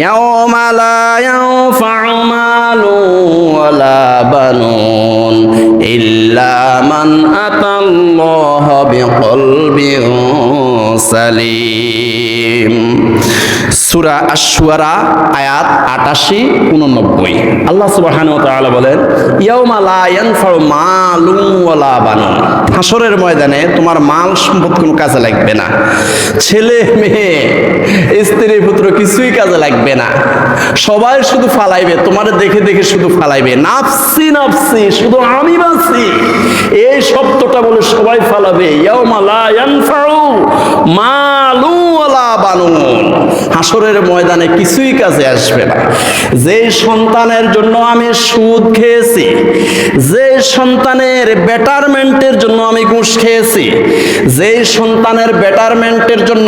يوم لا ينفع مال ولا بنون إلا من أتى الله بقلب সালিম সুরা আশুয়ারা আয়াত আটাশি উননব্বই। আল্লাহ সুবহানাহু ওয়া তাআলা বলেন, ইয়াউমা লা ইয়ানফাউ মালুন ওয়ালা বানুন। হাসরের ময়দানে তোমার মাল সম্পদ কোনো কাজে লাগবে না। ছেলে, মেয়ে, স্ত্রী, পুত্র কিছুই কাজে লাগবে না। সবাই শুধু ফালাইবে, তোমার দেখে দেখে শুধু ফালাইবে। নাফসি নাফসি, শুধু আমি বাঁচি। এই শব্দটা বলে সবাই ফালাবে মালু ওয়ালা বানুন। হাসরের ময়দানে কিছুই কাজে আসবে না। যে সন্তানের জন্য আমি সুদ খেয়েছি, যে সন্তানের বেটারমেন্টের জন্য আমি ঘুষ খেয়েছি, যে সন্তানের বেটারমেন্টের জন্য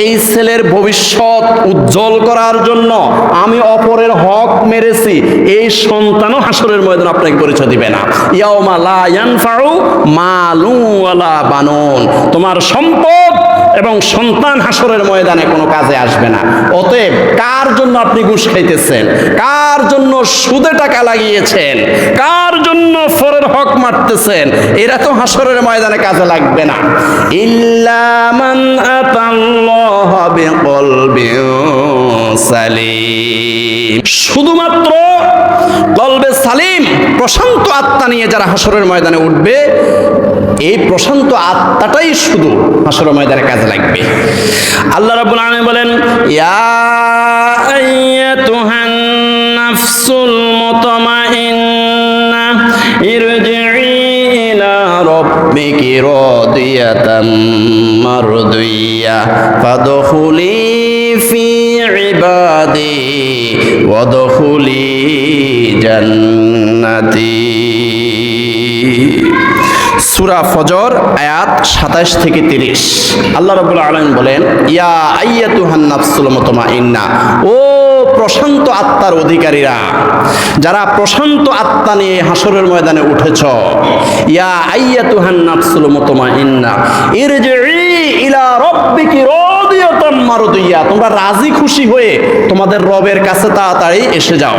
এই ছেলের ভবিষ্যৎ উজ্জ্বল করার জন্য আমি অপরের হক মেরেছি, এই সন্তানও হাসরের ময়দান আপনাকে পরিচয় দিবে না। ইয়াউমা লা ইয়ানফাউ মালু ওয়ালা বানুন। তোমার সম্পদ এবং সন্তান হাসরের ময়দানে কোনো কাজে আসবে না। অতএব কার জন্য আপনি ঘুষ খাইতেছেন? কার জন্য সুদে টাকা লাগিয়েছেন? কার জন্য ফরের হক মারতেছেন? এরা তো হাসরের ময়দানে কাজে লাগবে না। ইল্লামান আতাল্লাহ সালিম। শুধুমাত্র কলবে সালিম, প্রশান্ত আত্মা নিয়ে যারা হাসরের ময়দানে উঠবে এই প্রশান্ত আত্মাটাই শুধু হাসরের ময়দানে কাজে লাগবে। আল্লাহ রাব্বুল আলামিন বলেন, ইয়া নাফসুল মুতমাইন্না ইরজিই ইলা রাব্বিকি রাদিয়াতাম মারদিয়া ফাদখুলি ফি ইবাদি, ওয়াদখুলি জান্নাতি। সুরা ফজর, আয়াত সাতাশ থেকে তিরিশ। আল্লাহ রবুল আলম বলেন, ইয়া আইয়াতু হান্নাফসুল মতমা ইন্না ও প্রশান্ত আত্মার অধিকারীরা, যারা প্রশান্ত আত্মা নিয়ে হাসরের ময়দানে উঠেছ, ইয়া আইয়াতু হান্নাফসুল মতমা ইন্না ইরজিই ইলা রব্বিকি রাদিয়াতাম মারদিয়া তোমরা রাজি খুশি হয়ে তোমাদের রবের কাছে তাড়াতাড়ি এসে যাও।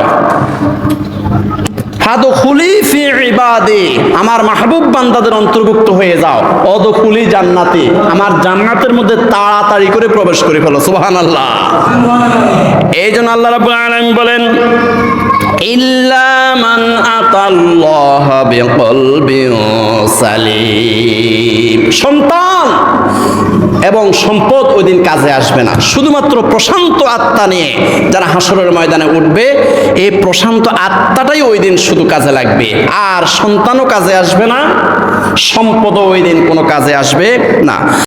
ফাদখুলি ফি ইবাদি, আমার মাহবুব বান্দাদের অন্তর্ভুক্ত হয়ে যাও। অদখুলি জান্নাতি, আমার জান্নাতের মধ্যে তাড়াতাড়ি করে প্রবেশ করে ফেলো, সুবহানাল্লাহ। এই জন্য আল্লাহ রাব্বুল বলেন, ইল্লা মান আতাল্লাহ বিকলবিন সালিম। সন্তান এবং সম্পদ ওই দিন কাজে আসবে না। শুধুমাত্র প্রশান্ত আত্মা নিয়ে যারা হাসরের ময়দানে উঠবে, এই প্রশান্ত আত্মাটাই ওই দিন শুধু কাজে লাগবে। আর সন্তানও কাজে আসবে না, সম্পদও ওই দিন কোনো কাজে আসবে না।